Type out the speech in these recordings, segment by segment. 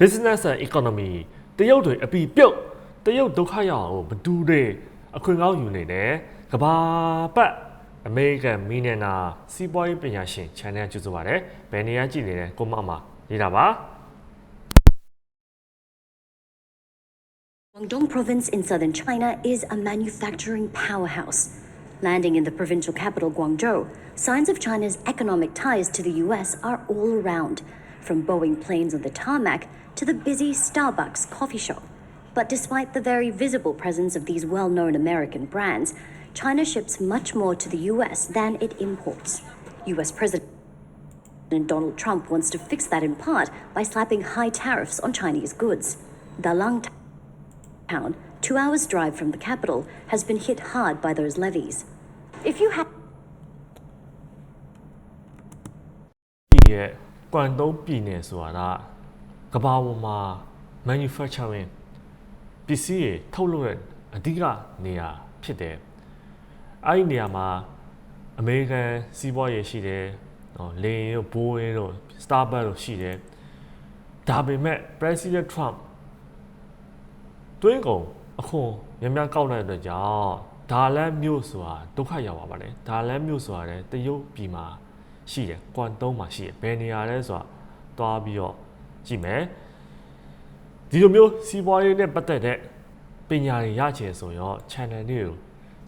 business and economy တရုတ်တွေအပီပြုတ်တရုတ်ဒုက္ခရောက်အောင်ဘဒူတွေအခွင့်ကောင်းယူနေတယ်ကဘာပတ်အမေရိကန်မီနနာစီးပွားရေးပညာရှင် channel ကျူဆိုပါတယ်ဘယ်နေရာကြည့်နေလဲကိုမအမရေးတာပါ Guangdong province in southern China is a manufacturing powerhouse. Landing in the provincial capital Guangzhou, signs of China's economic ties to the US are all around, from Boeing planes on the tarmac to the busy Starbucks coffee shop. But despite the very visible presence of these well known American brands, China ships much more to the US than it imports. US President Donald Trump wants to fix that in part by slapping high tariffs on Chinese goods. Dalang town, two hours' drive from the capital, has been hit hard by those levies. If you have ပြည်ရဲ့ကွမ်တုံးပြည်နယ်ဆိုတာက ကဘာပေါ်မှာ manufacturing ပစ္စည်းတွေထုတ်လုပ်တဲ့အဓိကနေရာဖြစ်တယ်။အဲ့ဒီနေရာမှာအမေရိကန်စီးပွားရေးရှိတယ်။နော်လေယာဉ်တို့ဘိုးရင်တို့ Starbucks တို့ရှိတယ်။ဒါပေမဲ့ President Trump တွင်းကုန်အခွန်များများကောက်တဲ့အတွက်ကြောင့်ဒါလန်မြို့ဆိုတာဒုက္ခရောက်ပါပါတယ်။ဒါလန်မြို့ဆိုတာလည်းတရုတ်ပြည်မှာရှိတယ်။ကွမ်တုံးမှာရှိတယ်။ဘယ်နေရာလဲဆိုတာတွားပြီးတော့ ကြည့်မယ်။ဒီလိုမျိုးစီးပွားရေးနဲ့ပတ်သက်တဲ့ပညာတွေရချင်ဆိုရော channel လေးကို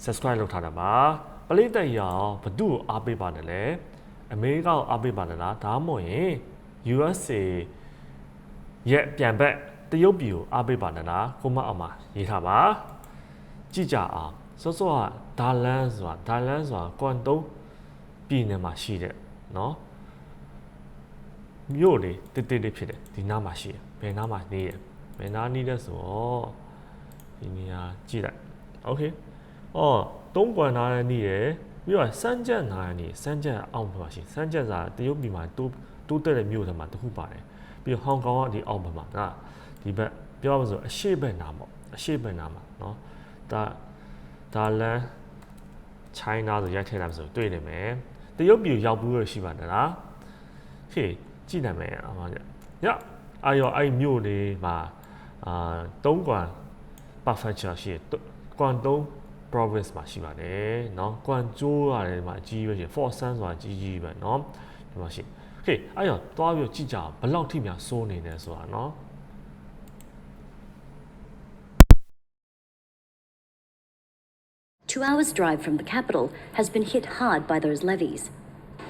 subscribe လုပ်ထားတာပါ။ပလိသတ်ရအောင်ဘသူ့ကိုအားပေးပါနဲ့လဲ။အမေရိကကိုအားပေးပါနဲ့လား။ဒါမှမဟုတ်ရင် USA ရဲ့ပြန်ဘက်တရုတ်ပြည်ကိုအားပေးပါနဲ့လားကိုမအောင်မှာရေးထားပါကြည့်ကြအောင်စောစောကဒါလန်ဆိုတာဒါလန်ဆိုတာကွမ်တုံးပြည်နယ်မှာရှိတဲ့เนาะ မြို့လေတိတိလေးဖြစ်တယ်ဒီနားမှာရှိတယ်ဘယ်နားမှာနေရဘယ်နားနေလဲဆိုတော့ဒီနေရာကြည့်လိုက်โอเคအော်တုံးကွမ်နားနေရပြီးတော့စမ်းကြက်နားနေစမ်းကြက်အောင်မှာရှိစမ်းကြက်ဆိုတာတရုတ်ပြည်မှာတိုးတိုးတက်တဲ့မြို့ထဲမှာတစ်ခုပါတယ် ပြီးတော့ဟောင်ကောင်ကဒီအောက်ဘက်မှာကဒီဘက်ပြောရမလို့အရှေ့ဘက်နားပေါ့အရှေ့ဘက်နားမှာเนาะဒါဒါလန် China ဆိုရိုက်ထည့်လာဆိုတွေ့နေမယ်တရုတ်ပြည်ရောက်ဘူးရရှိပါတယ်လားဟေး ကြည့်နိုင်မယ်အမှညညအာရောအဲ့မြို့လေးမှာအာတုံးကွမ် prefecture ရှိတယ်ကွမ်တုံး province မှာရှိပါတယ်เนาะကွမ်ကျိုးရတယ်မှာအကြီးပဲရှိတယ် Fort Sun ဆိုတာအကြီးကြီးပဲเนาะဒီမှာရှိတယ်ဟေးအဲ့တော့တွားပြီးကြည့်ကြအောင်ဘယ်လောက်ထိများစိုးနေလဲဆိုတာเนาะ two hours' drive from the capital has been hit hard by those levies.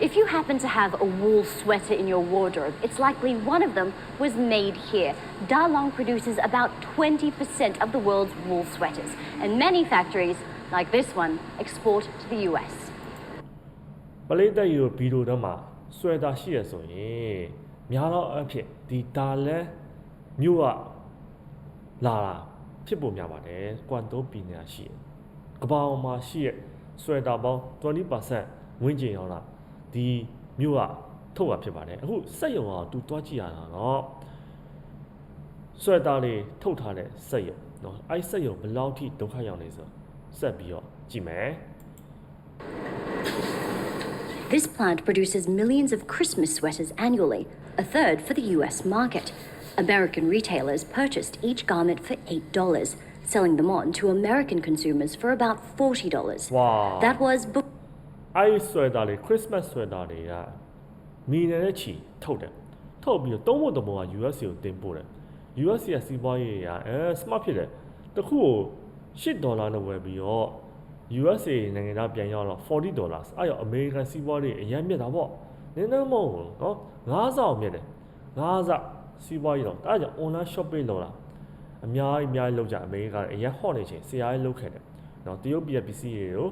If you happen to have a wool sweater in your wardrobe, it's likely one of them was made here. Dalong produces about 20% of the world's wool sweaters, and many factories, like this one, export to the US. ပလိတက်ယူဗီဒီယိုတော့မှာဆွဲတာရှိရဆိုရင်များတော့အဖြစ်ဒီဒါလန်မြို့ကလာတာဖြစ်ပုံများပါတယ်ကွမ်တိုးပြည်နယ်ရှိရကပောင်မှာရှိရဆွဲတာပေါင်း20%ဝန်းကျင်ရောက်လာ this plant produces millions of Christmas sweaters annually, a third for the US market. American retailers purchased each garment for $8, selling them on to American consumers for about $40. Wow. That was အဲ့ဒီဆွဲတာတွေခရစ်စမတ်ဆွဲတာတွေကမီနယ်နဲ့ချီထုတ်တယ်ထုတ်ပြီးတော့သုံးဖို့တမောက US ကိုတင်ပို့တယ် US ကစီးပွားရေးရာအဲ smart ဖြစ်တယ်တခုကို8ဒေါ်လာနဲ့ဝယ်ပြီးတော့ USA နိုင်ငံသားပြန်ရောက်တော့40ဒေါ်လာအဲ့တော့ American စီးပွားရေးအရင်မြတ်တာပေါ့နင်းနှမဟုတ်ဘူးနော်ငါးဆောင်မြတ်တယ်ငါးဆောင်စီးပွားရေးတော့အဲ့ဒါကြောင့် online shopping လုပ်တာအများကြီးအများကြီးလောက်ကြအမေရိကန်အရင်ဟော့နေချင်းဆရာကြီးလောက်ခဲ့တယ်နော်တရုတ်ပြည်ပစ္စည်းတွေကို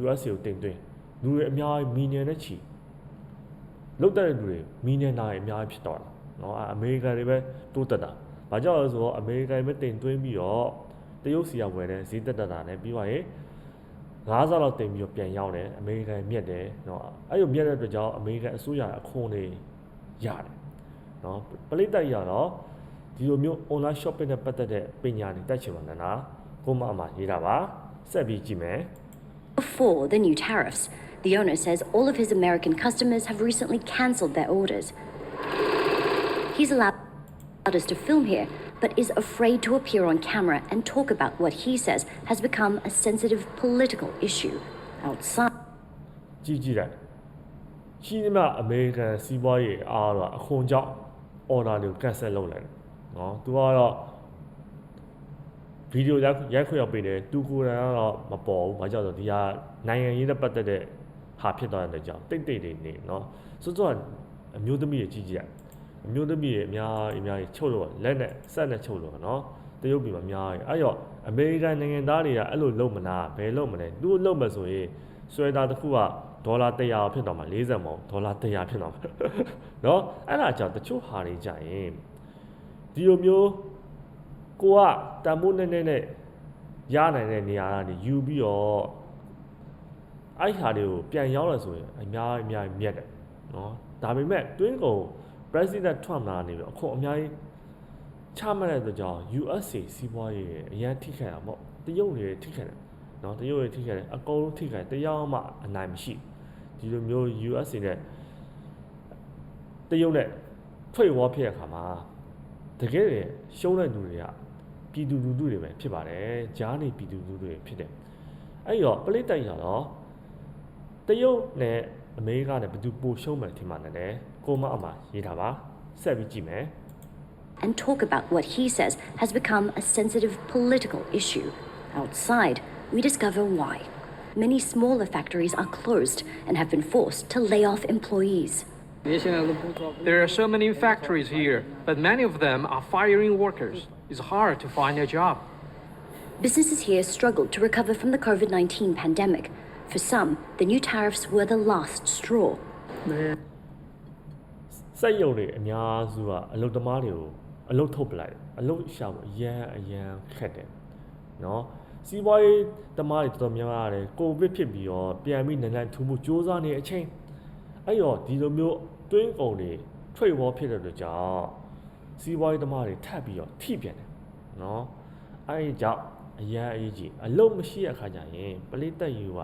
US ကိုတင်သွင်း လူတွေအများကြီးမီလီယံနဲ့ချီလုတ်တဲ့လူတွေမီလီယံနာတွေအများကြီးဖြစ်တော့တာเนาะအမေရိကန်တွေပဲတိုးတက်တာ။ဘာကြောင့်လဲဆိုတော့အမေရိကန်ပဲတင်သွင်းပြီးတော့တရုတ်စီကဝယ်တဲ့ဈေးတက်တက်တာနဲ့ပြီးသွားရင်90လောက်တင်ပြီးတော့ပြန်ရောက်တယ်အမေရိကန်မြက်တယ်เนาะအဲ့လိုမြက်တဲ့အတွက်ကြောင့်အမေရိကန်အစိုးရအခွန်တွေရတယ်เนาะပလိတ်တက်ရတော့ဒီလိုမျိုး online shopping နဲ့ပတ်သက်တဲ့ပညာတွေတက်ချင်ပါနဲ့လားကိုမအမရေးတာပါဆက်ပြီးကြည့်မယ် before the new tariffs. The owner says all of his American customers have recently cancelled their orders. He's allowed artist to film here, but is afraid to appear on camera and talk about what he says has become a sensitive political issue outside. ကြည့်ကြည့်လိုက်ရှိသမျှအမေရိကန်စီးပွားရေးအားတော့အခွန်ကြောင့် order တွေကို cancel လုပ်လိုက်တယ်နော်သူကတော့ဗီဒီယိုရိုက်ရိုက်ခွင့်ရောက်ပေးတယ်သူကိုယ်တိုင်ကတော့မပေါ်ဘူးဘာကြောင့်လဲဆိုတော့ဒီဟာနိုင်ငံရေးနဲ့ပတ်သက်တဲ့ ဟာဖြစ်သွားတဲ့ကြောင့်တိတ်တိတ်တွေနေနော်စွတ်စွတ်အမျိုးသမီးတွေကြီးကြီးရအမျိုးသမီးတွေအများအများကြီးချုပ်လို့လက်နဲ့ဆက်နဲ့ချုပ်လို့နော်တရုတ်ပြည်မှာအများကြီးအဲ့တော့အမေရိကန်နိုင်ငံသားတွေကအဲ့လိုလုပ်မလားဘယ်လုပ်မလဲသူ့လုပ်မှဆိုရင်ဆွဲသားတစ်ခုကဒေါ်လာ100ဖြစ်တော့မှ40မဟုတ်ဒေါ်လာ100ဖြစ်တော့မှာနော်အဲ့ဒါကြောင့်တချို့ဟာတွေကြရင်ဒီလိုမျိုးကိုကတန်ဖိုးနဲ့နဲ့နဲ့ရနိုင်တဲ့နေရာကနေယူပြီးတော့ အဲ့ဟာတွေကိုပြန်ရောက်လာဆိုရင်အများအများမြတ်တယ်နော်ဒါပေမဲ့တွင်းကုန် President Trump လာနေပြီးအခုအများကြီးချမှတ်တဲ့အတွက်ကြောင့် USA စီးပွားရေးအရန်ထိခိုက်တာပေါ့တရုတ်တွေထိခိုက်တယ်နော်တရုတ်တွေထိခိုက်တယ်အကုန်လုံးထိခိုက်တရားမှအနိုင်မရှိဒီလိုမျိုး USA နဲ့တရုတ်နဲ့ထွေဝါဖြစ်ရခါမှာတကယ်ရှုံးတဲ့လူတွေကပြည်သူလူထုတွေပဲဖြစ်ပါတယ်ကြားနေပြည်သူလူထုတွေဖြစ်တယ်အဲ့တော့ပလိတ်တိုက်ရတော့ တရုတ်နဲ့အမေရိကနဲ့ဘယ်သူပိုရှုံးမယ်ထင်မှန်းတယ်ကိုမအမရေးထားပါဆက်ပြီးကြည့်မယ် and talk about what he says has become a sensitive political issue. Outside, we discover why. Many smaller factories are closed and have been forced to lay off employees. There are so many factories here, but many of them are firing workers. It's hard to find a job. Businesses here struggled to recover from the COVID 19 pandemic. For some, the new tariffs were the last straw. စက်ရုံတွေအများစုကအလုပ်သမားတွေကိုအလုပ်ထုတ်ပလိုက်တယ်အလုပ်ရှာဖို့အရန်အရန်ခက်တယ်နော်စီးပွားရေးသမားတွေတော်တော်များများရတယ်ကိုဗစ်ဖြစ်ပြီးတော့ပြန်ပြီးနန်းနန်းထူမှုစ조사နေတဲ့အချိန်အဲ့တော့ဒီလိုမျိုးတွင်းကုန်တွေထွေဝေါဖြစ်တဲ့အတွက်ကြောင့်စီးပွားရေးသမားတွေထပ်ပြီးတော့ထိပြန်တယ်နော်အဲ့ဒီကြောင့်အရန်အရေးကြီးအလုပ်မရှိတဲ့အခါကျရင်ပလိတက်ယူက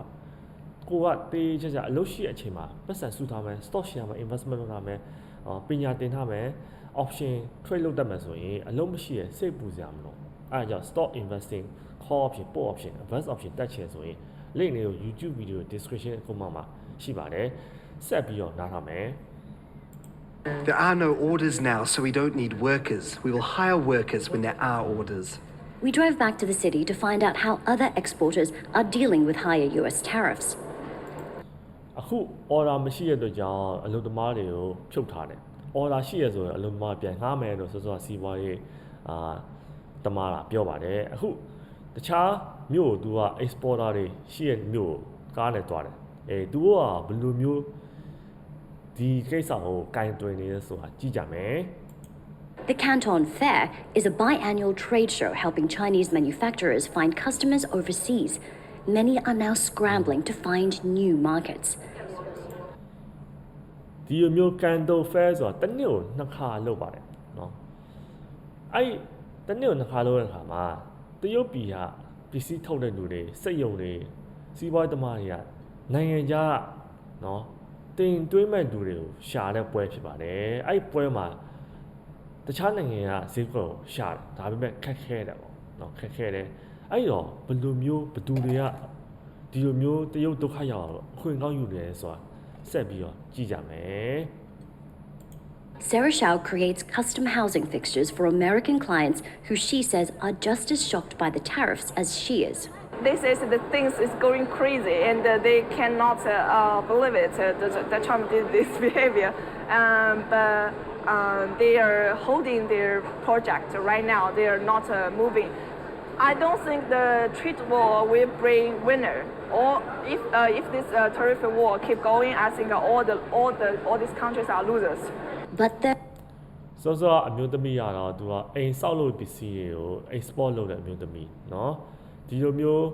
ကိုကတေးချာချာအလုပ်ရှိတဲ့အချိန်မှာပတ်စံစုထားမယ် stock share မှာ investment လုပ်ထားမယ်အော်ပညာသင်ထားမယ် option trade လုပ်တတ်မယ်ဆိုရင်အလုပ်မရှိရစိတ်ပူစရာမလိုအဲဒါကြောင့် stock investing call option put option advance option တက်ချင်ဆိုရင် link လေးကို YouTube video description အကုန်မှာရှိပါတယ်ဆက်ပြီးတော့နားထားမယ် There are no orders now, so we don't need workers. We will hire workers when there are orders. We drove back to the city to find out how other exporters are dealing with higher US tariffs. အခု order မရှိတဲ့အတွက်ကြောင့်အလုပ်သမားတွေကိုဖြုတ်ထားတယ် order ရှိရဆိုရင်အလုပ်သမားပြန်ငှားမယ်လို့စောစောစီးပွားရေးအာတမားတာပြောပါတယ်အခုတခြားမြို့ကို तू က exporter တွေရှိတဲ့မြို့ကိုကားနဲ့တွားတယ်အဲ तू ကဘယ်လိုမျိုးဒီကိစ္စကိုကင်တွင်နေလဲဆိုတာကြည့်ကြမယ် The Canton Fair is a biannual trade show helping Chinese manufacturers find customers overseas. Many are now scrambling to find new markets. ဒီလိုမျိုးကန်တိုဖဲဆိုတာတစ်နှစ်ကိုနှစ်ခါလုပ်ပါတယ်เนาะအဲ့တစ်နှစ်ကိုနှစ်ခါလုပ်တဲ့အခါမှာတရုတ်ပြည်ကပစ္စည်းထုတ်တဲ့လူတွေစက်ရုံတွေစီးပွားရေးသမားတွေကနိုင်ငံခြားကเนาะတင်သွင်းမဲ့လူတွေကိုရှာတဲ့ပွဲဖြစ်ပါတယ်အဲ့ပွဲမှာတခြားနိုင်ငံကဈေးကွက်ကိုရှာတယ်ဒါပေမဲ့ခက်ခဲတယ်ပေါ့เนาะခက်ခဲတယ်အဲ့တော့ဘယ်လိုမျိုးဘယ်သူတွေကဒီလိုမျိုးတရုတ်ဒုက္ခရောက်အောင်အခွင့်ကောင်းယူနေလဲဆိုတာ ဆက်ပြီးတော့ကြည့်ကြမယ် Sarah Shao creates custom housing fixtures for American clients who she says are just as shocked by the tariffs as she is. This is the things is going crazy, and uh, they cannot uh, uh, believe it. Uh, that, that Trump did this behavior, um, but uh, they are holding their project right now. They are not uh, moving. I don't think the trade war will bring winner. Or if uh, if this uh, tariff war keep going, I think all the all the all these countries are losers. But there စောစောအမျိုးသမီးရတော့သူကအိမ်ဆောက်လုပ်ပစ္စည်းတွေကို export လုပ်တဲ့အမျိုးသမီးเนาะဒီလိုမျိုး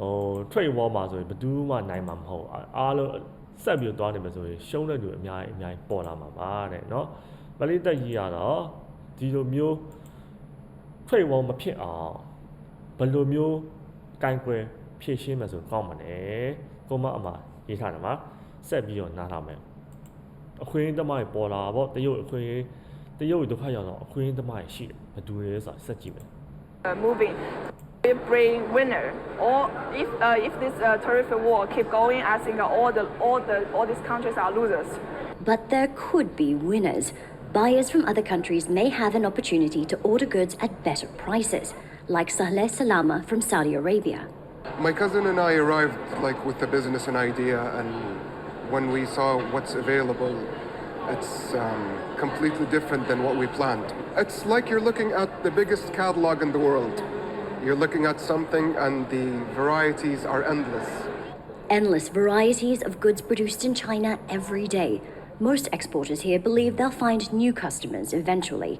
ဟို trade war မှာဆိုရင်ဘယ်သူမှနိုင်မှာမဟုတ်အားအားလုံးဆက်ပြီးတော့သွားနေမှာဆိုရင်ရှုံးတဲ့လူအများကြီးအများကြီးပေါ်လာမှာပါတဲ့เนาะမလေးတက်ကြီးရတော့ဒီလိုမျိုး trade war မဖြစ်အောင် ဘယ်လိုမျိုးကင်ကွယ်ဖြည့်ရှင်းမှာဆိုကောင်းမှာလေကိုမအမရေးထားတယ်မှာဆက်ပြီးတော့နားထောင်မယ် အခွင့်အရေးသမားတွေပေါ်လာပေါ့တရုတ်အခွင့်အရေးတ တရုတ်ဒုက္ခရောက်တော့အခွင့်အရေးသမားရှိတယ်ဘယ်သူလဲဆိုတာစက်ကြည့်မယ် uh, moving. We bring winner. Or if uh, if this uh, tariff war keep going, I think all the all the all these countries are losers. But there could be winners. Buyers from other countries may have an opportunity to order goods at better prices, like Saleh Salama from Saudi Arabia. My cousin and I arrived like with the business and idea, and when we saw what's available, it's um, completely different than what we planned. It's like you're looking at the biggest catalog in the world. You're looking at something, and the varieties are endless. Endless varieties of goods produced in China every day. Most exporters here believe they'll find new customers eventually.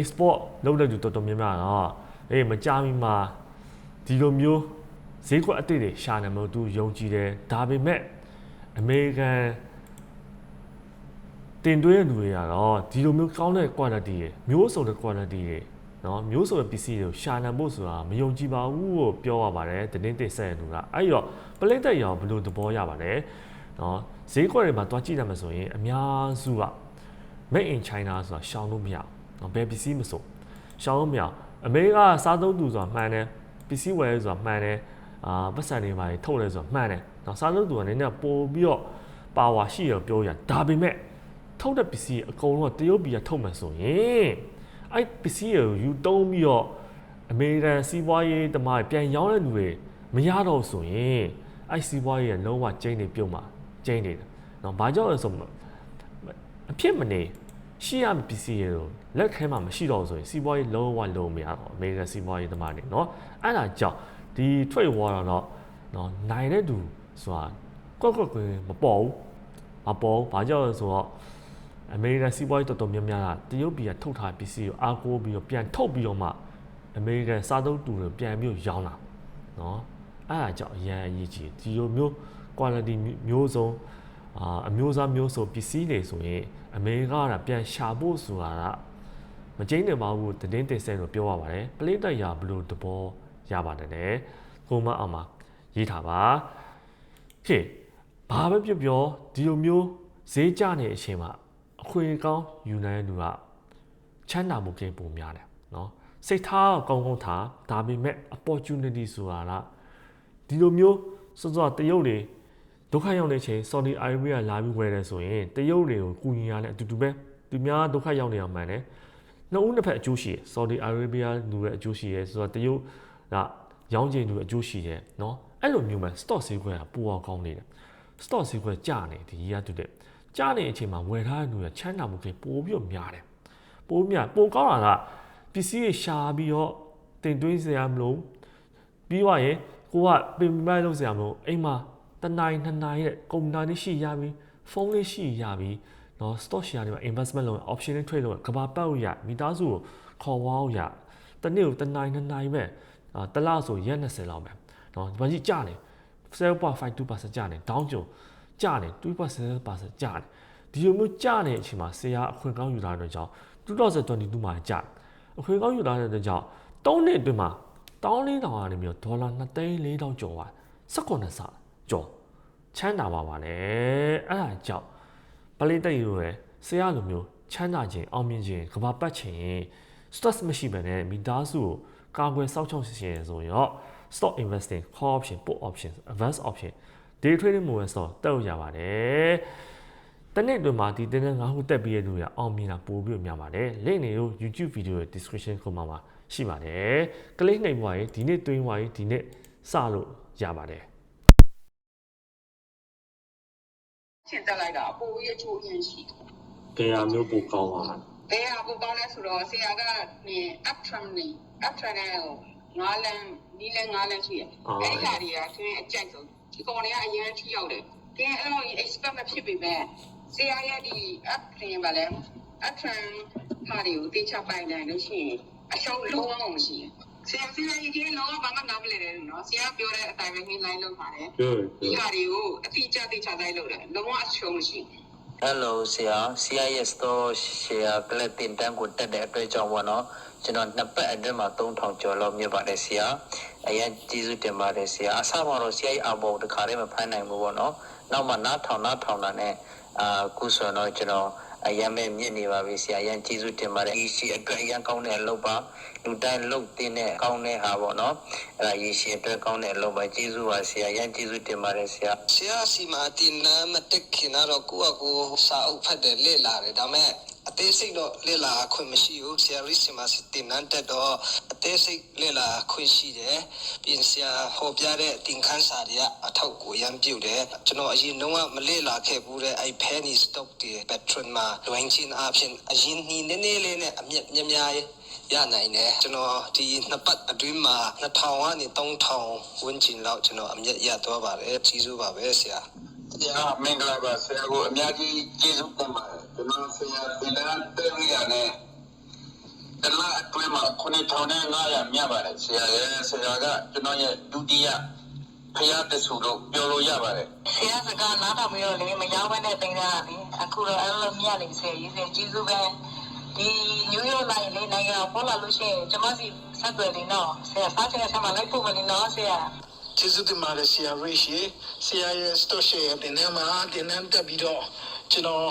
export လုပ်တဲ့သူတော်တော်များများတော့အေးမကြမီမှာဒီလိုမျိုးဈေးကွက်အသစ်တွေရှာနေမှသူယုံကြည်တယ်ဒါပေမဲ့အမေရိကန်တင်သွင်းတဲ့လူတွေကတော့ဒီလိုမျိုးကောင်းတဲ့ quality တွေမျိုးစုံတဲ့ quality တွေနော်မျိုးစုံတဲ့ပစ္စည်းတွေကိုရှာနိုင်ဖို့ဆိုတာမယုံကြည်ပါဘူးလို့ပြောရပါတယ်တင်းတင်ဆက်ရလူကအဲ့တော့ပလိတ်တက်ရောင်ဘယ်လိုသဘောရပါလဲနော်ဈေးကွက်တွေမှာတွားကြည့်ရမှာဆိုရင်အများစုက made in China ဆိုတာရှောင်လို့မရဘူး နော်ဘယ်ပစ္စည်းမဆိုရှောင်လို့မရဘူးအမေရိကစားသုံးသူဆိုတာမှန်တယ်ပစ္စည်းဝယ်ဆိုတာမှန်တယ်အာပတ်စံတွေပါထုတ်လဲဆိုတာမှန်တယ်နော်စားသုံးသူကနည်းနည်းပို့ပြီးတော့ပါဝါရှိရပြောရဒါပေမဲ့ထုတ်တဲ့ပစ္စည်းအကုန်လုံးကတရုတ်ပြည်ကထုတ်မှဆိုရင်အဲ့ပစ္စည်းကိုယူတုံးပြီးတော့အမေရိကန်စီးပွားရေးတမန်ပြန်ရောင်းတဲ့လူတွေမရတော့ဆိုရင်အဲ့စီးပွားရေးကလုံးဝကျင်းနေပြုတ်မှာကျင်းနေတယ်။နော်ဘာကြောင့်လဲဆိုတော့အဖြစ်မနေရှိရမယ့်ပစ္စည်းတွေကို လက်ခဲမှာမရှိတော့ဆိုရင်စီးပွားရေးလုံးဝလုံးမရတော့အမေရိကန်စီးပွားရေးတမန်တွေနော်အဲ့ဒါကြောင့်ဒီ trade war တော့နော်နိုင်တဲ့သူဆိုတာကွက်ကွက်ကွင်းမပေါ်ဘူးမပေါ်ဘူးဘာကြောင့်လဲဆိုတော့အမေရိကန်စီးပွားရေးတော်တော်များများကတရုတ်ပြည်ကထုတ်ထားပစ္စည်းကိုအားကိုးပြီးတော့ပြန်ထုတ်ပြီးတော့မှအမေရိကန်စားသုံးသူတွေပြန်ပြီးတော့ရောင်းတာနော်အဲ့ဒါကြောင့်အရန်အရေးကြီးဒီလိုမျိုး quality မျိုးစုံအာအမျိုးအစားမျိုးစုံပစ္စည်းတွေဆိုရင်အမေရိကကပြန်ရှာဖို့ဆိုတာက မကျင်းနေပါဘူးတင်းတင်ဆက်လို့ပြောရပါတယ်ပလိတ်တက်ရဘလို့တဘောရပါတယ်လေကိုမအောင်မှာရေးထားပါဟေ့ဘာပဲပြောပြောဒီလိုမျိုးဈေးကျနေတဲ့အချိန်မှာအခွင့်ကောင်းယူနိုင်တဲ့လူကချမ်းသာမှုကိန်းပုံများတယ်နော်စိတ်ထားကောင်းကောင်းထားဒါပေမဲ့ opportunity ဆိုတာကဒီလိုမျိုးစောစောတရုတ်တွေဒုက္ခရောက်နေချိန် Saudi Arabia လာပြီးဝယ်တယ်ဆိုရင်တရုတ်တွေကိုကူညီရတဲ့အတူတူပဲသူများဒုက္ခရောက်နေအောင်မှန်တယ် နှစ်ဦးနှစ်ဖက်အကျိုးရှိတယ် Saudi Arabia လူရဲ့အကျိုးရှိတယ်ဆိုတော့တရုတ်ကရောင်းချင်လူရဲ့အကျိုးရှိတယ်နော်အဲ့လိုမျိုးမှ stock ဈေးကွက်ကပူအောင်ကောင်းနေတယ် stock ဈေးကွက်ကျနေဒီရတူတဲ့ကျနေတဲ့အချိန်မှာဝယ်ထားတဲ့လူကချမ်းသာမှုကိပိုးပြီးတော့များတယ်ပိုးများပိုကောင်းတာကပစ္စည်းတွေရှာပြီးတော့တင်သွင်းစရာမလိုပြီးသွားရင်ကိုကပင်ပန်းလုပ်စရာမလိုအိမ်မှာတနိုင်နှစ်နိုင်ရဲ့ကွန်ပျူတာလေးရှိရပြီဖုန်းလေးရှိရပြီ နော် stock share တွေမှာ investment လုပ်ရင် option နဲ့ trade လုပ်ရင်ကဘာပတ်လို့ရမိသားစုကိုခေါ်ဝေါ့ရတနေ့ကိုတနိုင်နှစ်နိုင်ပဲအာတလဆိုရက်20လောက်ပဲနော်ဒီမှာကြီးကြာနေ0.52%ကြာနေ down ကျုံကြာနေ2.7%ကြာနေဒီလိုမျိုးကြာနေအချိန်မှာဆရာအခွင့်ကောင်းယူလာတဲ့ကြောင့်2022မှာကြာအခွင့်ကောင်းယူလာတဲ့ကြောင့်၃နှစ်အတွင်းမှာ1400ကနေပြီးဒေါ်လာ2,400ကျော်ပါ18ဆကျော်ချမ်းသာပါပါလေအဲ့ဒါကြောင့် ပလိတိတ်ရိုရဲ့ဆရာလိုမျိုးချမ်းသာခြင်းအောင်မြင်ခြင်းကဘာပတ်ခြင်း stress မရှိဘဲနဲ့မိသားစုကိုကာကွယ်စောင့်ရှောက်ရှင်ဆိုရင်တော့ stock investing call option put option advance option day trading မျိုးပဲဆိုတော့တက်လို့ရပါတယ်တနေ့တွင်မှာဒီတင်းနဲ့ငါးခုတက်ပြီးရလို့ရအောင်မြင်တာပို့ပြီးများပါတယ် link တွေကို YouTube video ရဲ့ description ခုမှာမှာရှိပါတယ်ကလေးနှိပ်ပွားရေးဒီနေ့တွင်းပွားရေးဒီနေ့စလို့ရပါတယ် ချင်တက်လိုက်တာပိုရဲ့ချိုးရင်ရှိတယ်တရားမျိုးပိုကောင်းပါလား။ဘယ်ဟာကိုကောင်းလဲဆိုတော့ဆရာကနေ up tram နေ up tram နဲ့ငါးလန်းနီးလန်းငါးလန်းရှိရယ်။အဲ့ဒီဟာတွေကသူရင်အကြိုက်ဆုံးဒီကောင်တွေကအရင်ထိရောက်တယ်။ကဲအဲ့လို expect မဖြစ်ပေမဲ့ဆရာရဲ့ဒီ up tram ပါလဲ up tram ဟာတွေကိုတေချပိုင်နိုင်လို့ရှိရင်အရှုံးလုံးဝမရှိဘူး ဆရာဆရာကြီးကလုံးဝဘာမှနားမလည်တယ်နော်ဆရာပြောတဲ့အတိုင်းပဲဟင်းလိုက်လုပ်ပါတယ် good ဒီဟာတွေကိုအတိအကျသိချတိုင်းလုပ်တယ်လုံးဝအရှုံးမရှိဘူး Hello ဆရာ CIS store share ကလပ်တင်တန်းကိုတက်တဲ့အတွက်ကြောင့်ပေါ့နော်ကျွန်တော်နှစ်ပတ်အတွင်းမှာ3000ကျော်လောက်မြတ်ပါတယ်ဆရာအရင်ကျေးဇူးတင်ပါတယ်ဆရာအစမှာတော့ဆရာကြီးအဘောတခါတည်းမဖမ်းနိုင်ဘူးပေါ့နော်နောက်မှနားထောင်နားထောင်တာနဲ့အာခုဆိုတော့ကျွန်တော် အရင်မဲ့မြင့်နေပါပြီဆရာအရင်ကျေးဇူးတင်ပါတယ်ဒီရှိအတွက်အရင်ကောင်းတဲ့အလုပ်ပါလူတိုင်းလုပ်တင်တဲ့ကောင်းတဲ့ဟာပေါ့နော်အဲ့ဒါရေရှည်အတွက်ကောင်းတဲ့အလုပ်ပါကျေးဇူးပါဆရာအရင်ကျေးဇူးတင်ပါတယ်ဆရာဆရာစီမာတင်နာမတက်ခင်တော့ကိုယ့်အကိုစာအုပ်ဖတ်တယ်လေ့လာတယ်ဒါပေမဲ့အသေးစိတ်တော့လေ့လာခွင့်မရှိဘူးဆရာရီစီမာတင်နန်းတက်တော့အ သေးစိတ်လေ့လာခွင့်ရှိတယ်ပြင်ဆရာဟောပြတဲ့တင်ခန်းစာတွေကအထောက်ကိုရမ်းပြုတ်တယ်ကျွန်တော်အရင်တော့မလေ့လာခဲ့ဘူးတဲ့အဲ့ penny stock တွေ patron မှာလွင်ချင်းအဖြစ်အရင်နီးနေနေလေးနဲ့အမြက်များများရနိုင်တယ်ကျွန်တော်ဒီနှစ်ပတ်အတွင်းမှာ2000ကနေ3000ဝန်းကျင်လောက်ကျွန်တော်အမြက်ရသွားပါတယ်ကြီးစုပါပဲဆရာ။ညာမင်္ဂလာပါဆရာကိုအများကြီးကျေးဇူးတင်ပါတယ်။ကျွန်တော်ဆရာဒီလန်တက်ရနဲ့ တလားအတွင်းမှာ9500မြတ်ပါတယ်ဆရာရဲ့ဆရာကကျွန်တော်ရဲ့ဒုတိယဖျားတဆူလို့ပြောလို့ရပါတယ်ဆရာစကားနားထောင်ပြီးတော့လေမရောက်ဘဲနဲ့တင်ကြတာလေအခုတော့အဲ့လိုမြတ်နေဆရာကြီးစင်ကျေးဇူးပဲဒီနယူးယောက်လိုက်လေနိုင်ငံပေါ်လာလို့ရှိရင်ကျွန်မစီဆက်သွယ်နေတော့ဆရာစားချင်တဲ့ဆက်မှာလိုက်ဖို့မနေတော့ဆရာကျေးဇူးတင်ပါတယ်ဆရာရိရှိဆရာရဲ့ store share တင်နေမှာတင်နေတက်ပြီးတော့ကျွန်တော်